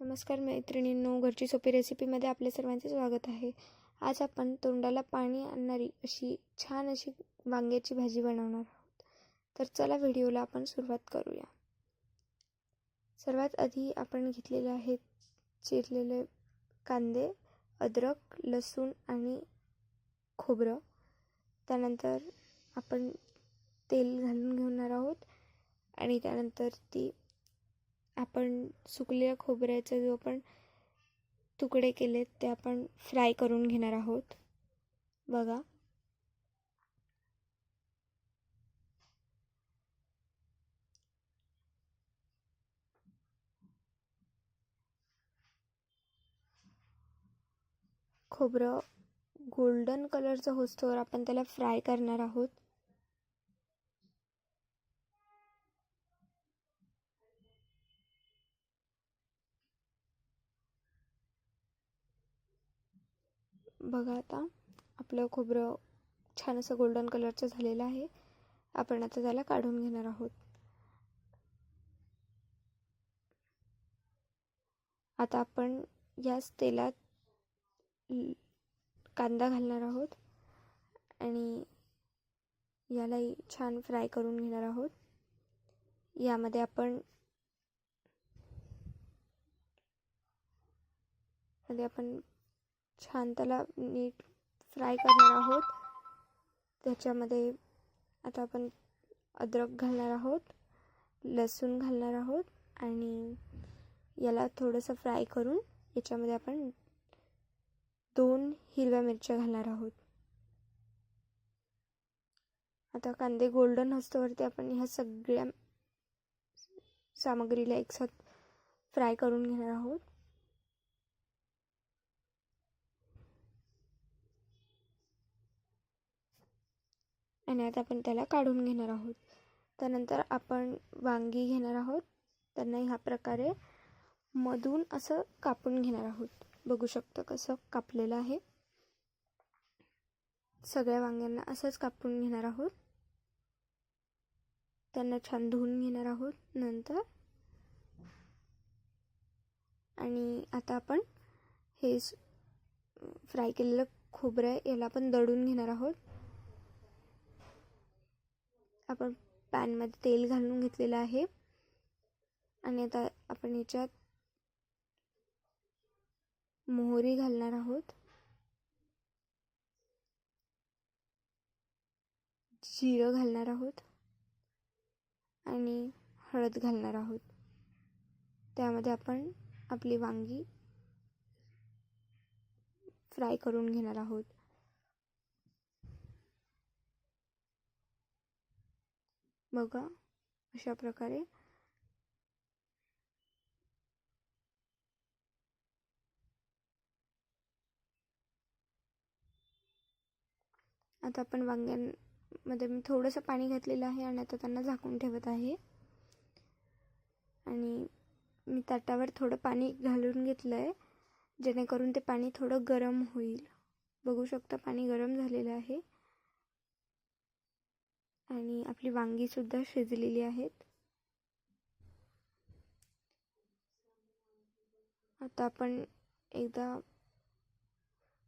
नमस्कार मैत्रिणींनो घरची सोपी रेसिपीमध्ये आपले सर्वांचे स्वागत आहे. आज आपण तोंडाला पाणी आणणारी अशी छान अशी वांग्याची भाजी बनवणार आहोत. तर चला व्हिडिओला आपण सुरुवात करूया. सर्वात आधी आपण घेतलेले आहेत चिरलेले कांदे अद्रक लसूण आणि खोबरं. त्यानंतर आपण तेल घालून घेणार आहोत आणि त्यानंतर ती आपण सुकलेल्या खोबऱ्याचे जो आपण तुकडे केलेत ते आपण फ्राय करून घेणार आहोत. बघा. खोबरं गोल्डन कलरचं होस्तोवर आपण त्याला फ्राय करणार आहोत. बघा आता. आपलं खोबरं छान असं गोल्डन कलरचं झालेलं आहे. आपण आता त्याला काढून घेणार आहोत. आता आपण याच तेलात कांदा घालणार आहोत. आणि यालाही छान फ्राय करून घेणार आहोत. यामध्ये आपण मध्ये आपण छान. त्याला नीट फ्राय करणार आहोत. त्याच्यामध्ये आता आपण अद्रक घालणार आहोत. लसूण घालणार आहोत. आणि याला थोडंसं फ्राय करून याच्यामध्ये आपण दोन हिरव्या मिरच्या घालणार आहोत. आता कांदे गोल्डन हस्तवरती आपण ह्या सगळ्या सामग्रीला एकसाथ फ्राय करून घेणार आहोत. आणि आता आपण त्याला काढून घेणार आहोत. त्यानंतर आपण वांगी घेणार आहोत. त्यांना ह्या प्रकारे मधून असं कापून घेणार आहोत. बघू शकता कसं कापलेलं आहे. सगळ्या वांग्यांना असंच कापून घेणार आहोत. त्यांना छान धुवून घेणार आहोत नंतर. आणि आता आपण हे फ्राय केलेलं खोबरं याला आपण दळून घेणार आहोत. आपण पॅनमध्ये तेल घालून घेतलेलं आहे. आणि आता आपण याच्यात मोहरी घालणार आहोत. जिरं घालणार आहोत. आणि हळद घालणार आहोत. त्यामध्ये आपण आपली वांगी फ्राय करून घेणार आहोत. बघा अशा प्रकारे. आता आपण वांग्यांमध्ये मी थोडंसं पाणी घातलेलं आहे आणि आता त्यांना झाकून ठेवत आहे. आणि मी ताटावर थोडं पाणी घालून घेतलं आहे जेणेकरून ते पाणी थोडं गरम होईल. बघू शकता पाणी गरम झालेलं आहे. आणि आपली वांगीसुद्धा शिजलेली आहेत. आता आपण एकदा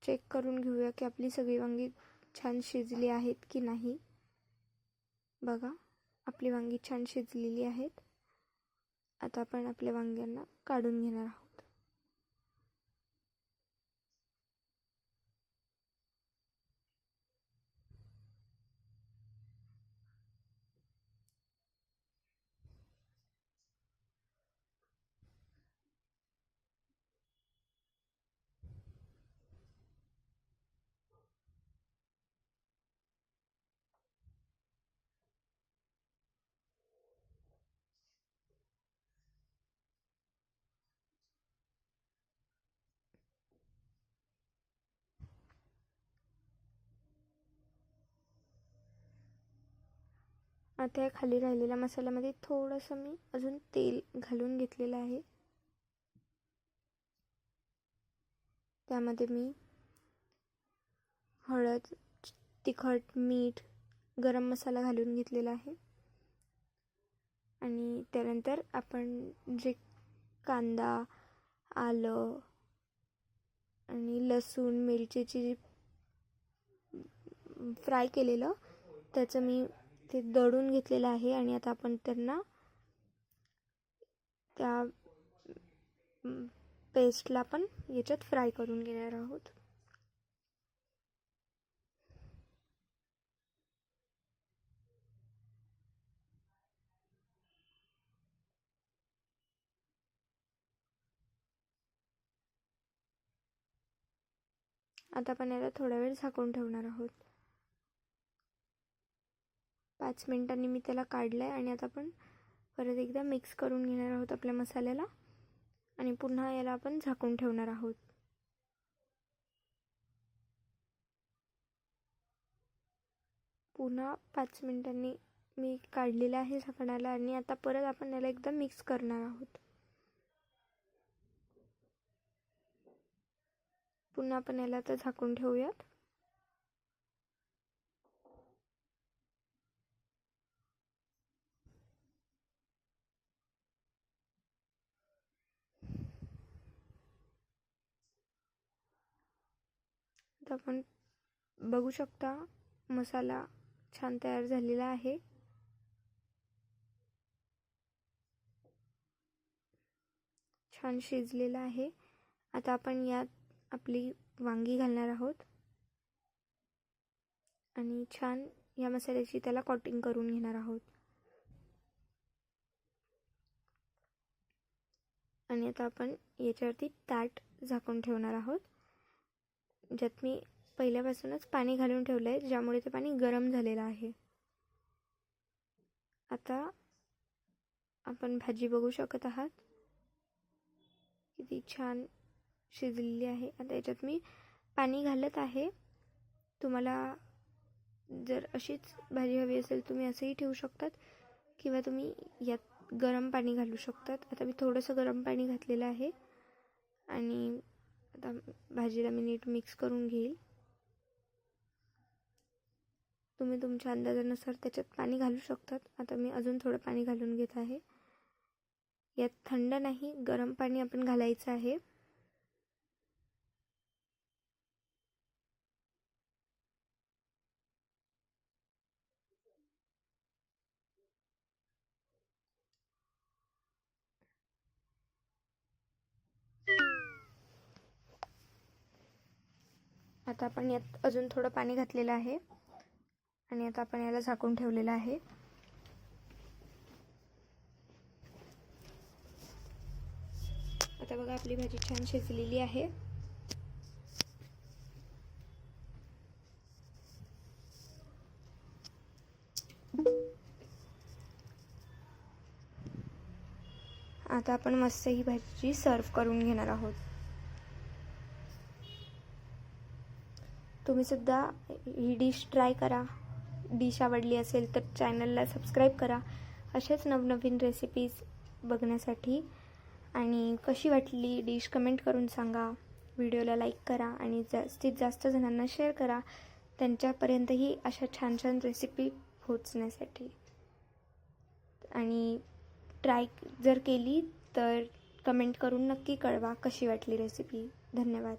चेक करून घेऊया की आपली सगळी वांगी छान शिजली आहेत की नाही. बघा आपली वांगी छान शिजलेली आहेत. आता आपण आपल्या वांग्यांना काढून घेणार आहोत. आता या खाली राहिलेल्या मसाल्यामध्ये थोडंसं मी अजून तेल घालून घेतलेलं आहे. त्यामध्ये मी हळद तिखट मीठ गरम मसाला घालून घेतलेला आहे. आणि त्यानंतर आपण जे कांदा आलं आणि लसूण मिरचीची जी फ्राय केलेलं त्याचं मी ते दळून घेतलेलं आहे आणि आता आपण त्यांना त्या पेस्टला आपण याच्यात फ्राय करून घेणार आहोत. आता आपण याला थोडा वेळ झाकून ठेवणार आहोत. पाच मिनटांनी मी त्याला काढलं आहे आणि आता आपण परत एकदा मिक्स करून घेणार आहोत आपल्या मसाल्याला. आणि पुन्हा याला आपण झाकून ठेवणार आहोत. पुन्हा पाच मिनिटांनी मी काढलेलं आहे झाकणाला आणि आता परत आपण याला एकदा मिक्स करणार आहोत. पुन्हा आपण याला आता झाकून ठेवूयात. आता आपण बघू शकता मसाला छान तयार झालेला आहे. छान शिजलेला आहे. आता आपण यात आपली वांगी घालणार आहोत. आणि छान या मसाल्याची त्याला कॉटिंग करून घेणार आहोत. आणि आता आपण याच्यावरती ताट झाकून ठेवणार आहोत. ज्यात मी पहिल्यापासूनच पाणी घालून ठेवलं आहे ज्यामुळे ते पाणी गरम झालेलं आहे. आता आपण भाजी बघू शकत आहात. किती छान शिजलेली आहे. आता याच्यात मी पाणी घालत आहे. तुम्हाला जर अशीच भाजी हवी असेल तुम्ही असंही ठेवू शकतात किंवा तुम्ही यात गरम पाणी घालू शकतात. आता मी थोडंसं गरम पाणी घातलेलं आहे. आणि आता भाजीला मी नीट मिक्स करून घेईल. तुम्ही तुमच्या अंदाजानुसार त्याच्यात पाणी घालू शकतात. आता मी अजून थोडं पाणी घालून घेत आहे. यात थंड नाही गरम पाणी आपण घालायचं आहे. आता आपण यात अजून थोडं पाणी घातलेलं आहे. आणि आता आपण याला झाकून ठेवलेलं आहे. आता बघा आपली भाजी छान शिजलेली आहे. आता आपण मस्त ही भाजी सर्व करून घेणार आहोत. तुम्ही सुद्धा ही डिश ट्राय करा. डिश आवडली असेल तर चॅनलला सबस्क्राईब करा. असेच नवनवीन रेसिपीज बघण्यासाठी. आणि कशी वाटली डिश कमेंट करून सांगा. व्हिडिओला लाईक करा आणि जास्तीत जास्त जणांना शेअर करा. त्यांच्यापर्यंतही अशा छान छान रेसिपी पोहोचण्यासाठी. आणि ट्राय जर केली तर कमेंट करून नक्की कळवा कशी वाटली रेसिपी धन्यवाद.